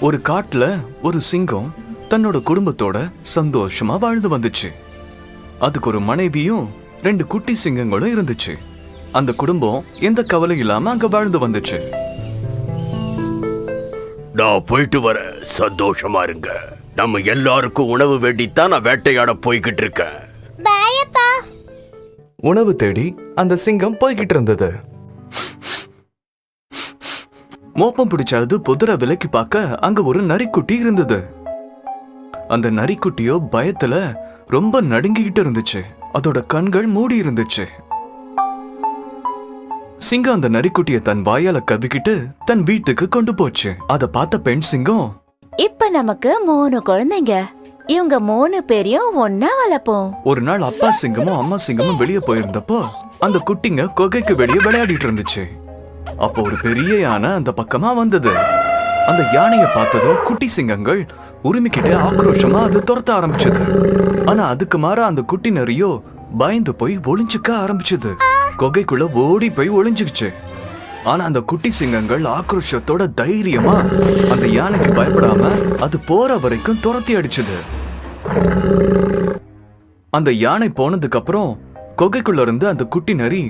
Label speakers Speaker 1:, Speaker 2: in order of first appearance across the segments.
Speaker 1: ஒரு காட்டுல ஒரு சிங்கம் தன்னோட குடும்பத்தோட சந்தோஷமா வாழ்ந்து வந்துச்சு. அதுக்கு ஒரு மனைவியும் ரெண்டு குட்டி சிங்கங்களும் இருந்துச்சு. அந்த குடும்பம் எந்த கவலை இல்லாம அங்க வாழ்ந்து வந்துச்சு.
Speaker 2: நான் போயிட்டு வரேன் சந்தோஷமா இருங்க. நம்ம எல்லாருக்கும் உணவு வேண்டித்தான் நான் வேட்டையாட போய்கிட்டு இருக்கேன்.
Speaker 3: பாயப்பா.
Speaker 1: உணவு தேடி அந்த சிங்கம் போய்கிட்டு இருந்தது. மோப்பம் பிடிச்சாது புதரை விலைக்கு பார்க்க அங்க ஒரு நரிக்குட்டி இருந்தது. அந்த நரிக்குட்டியோ பயத்துல ரொம்ப நடுங்கிக்கிட்டு இருந்துச்சு. அதோட கண்கள் மூடி இருந்துச்சு. சிங்கம் அந்த நரிக்குட்டிய தன் வாயால கவ்விக்கிட்டு தன் வீட்டுக்கு கொண்டு போச்சு. அத பார்த்த பெண் சிங்கம்
Speaker 4: இப்ப நமக்கு மூணு குழந்தைங்க. இவங்க மூணு பேரையும் ஒன்னா வளர்ப்போம்.
Speaker 1: ஒரு நாள் அப்பா சிங்கமும் அம்மா சிங்கமும் வெளியே போயிருந்தப்போ அந்த குட்டிங்க குகைக்கு வெளியே விளையாடிட்டு இருந்துச்சு. அப்போ ஒரு பெரிய யானை அந்த பக்கமா வந்தது. அந்த யானையை பார்த்ததும் குட்டி சிங்கங்கள் உரிமைக்கிட்டே ஆக்ரோஷமா அது துரத்த ஆரம்பிச்சது. ஆனா அதுக்கு மாற அந்த குட்டி நரியோ பயந்து போய் ஒளிஞ்சுக்க ஆரம்பிச்சது. கொகைக்குள்ள ஓடி போய் ஒளிஞ்சுக்குச்சு. ஆனா அந்த குட்டி சிங்கங்கள் ஆக்ரோஷத்தோட தைரியமா அந்த யானைக்கு பயப்படாம அது போற வரைக்கும் துரத்தி அடிச்சது. அந்த யானை போனதுக்கு அப்புறம் கொகைக்குள்ள இருந்து அந்த குட்டி நரி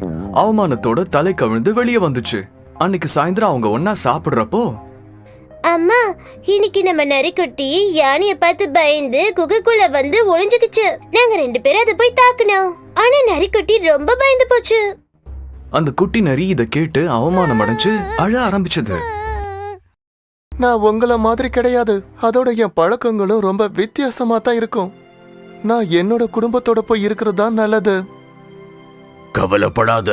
Speaker 1: அவமானத்தோட தலை கவிழ்ந்து வெளியே வந்துச்சு. அன்னைக்கு சாயந்தரம் அவங்க ஒன்னா சாப்பிடுறப்போ
Speaker 3: அம்மா இன்னைக்கு நம்ம நரிக்குட்டி யானைய பார்த்து பயந்து குகைக்குள்ள வந்து ஒளிஞ்சுக்கிச்சு. நாங்க ரெண்டு பேரும் அதை போய் தாக்குனோம். ஆனா நரிக்குட்டி ரொம்ப பயந்து போச்சு.
Speaker 1: அந்த குட்டி நரி இத கேட்டு அவமானம் அடைஞ்சு அழ ஆரம்பிச்சது.
Speaker 5: நான் உங்கள மாதிரி கிடையாது. அதோட என் பழக்கங்களும் ரொம்ப வித்தியாசமா தான் இருக்கும். நான் என்னோட குடும்பத்தோட போய் இருக்கிறது தான் நல்லது.
Speaker 2: கவலைப்படாத.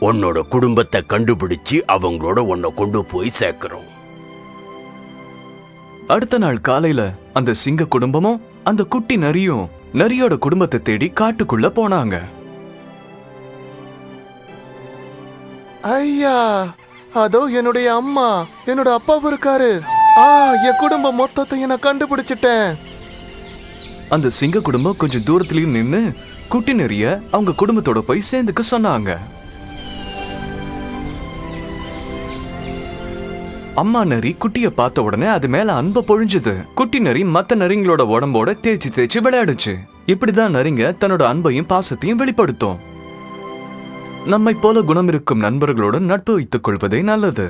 Speaker 2: உன்னோட குடும்பத்தை கண்டுபிடிச்சு அவங்களோட உன்னை கொண்டு போய் சேர்க்கிறோம்.
Speaker 1: அடுத்த நாள் காலையில அந்த சிங்க குடும்பமும் அந்த குட்டி நரியும் நரியோட குடும்பத்தை தேடி காட்டுக்குள்ள போனாங்க.
Speaker 5: ஐயா அதோ என்னுடைய அம்மா என்னோட அப்பாவும் இருக்காரு. ஆ என் குடும்பம் மொத்தத்தையும் நான் கண்டுபிடிச்சிட்டேன்.
Speaker 1: அந்த சிங்க குடும்பம் கொஞ்சம் தூரத்துலயும் நின்னு குட்டி நரிய அவங்க குடும்பத்தோட போய் சேர்ந்துக்க சொன்னாங்க. அம்மா நரி குட்டிய பார்த்த உடனே அது மேல அன்ப பொழிஞ்சுது. குட்டி நரி மத்த நரிங்களோட உடம்போட தேய்ச்சி தேய்ச்சி விளையாடுச்சு. இப்படிதான் நரிங்க தன்னோட அன்பையும் பாசத்தையும் வெளிப்படுத்தும். நம்மை போல குணம் இருக்கும் நண்பர்களோட நட்பு வைத்துக் கொள்வதே நல்லது.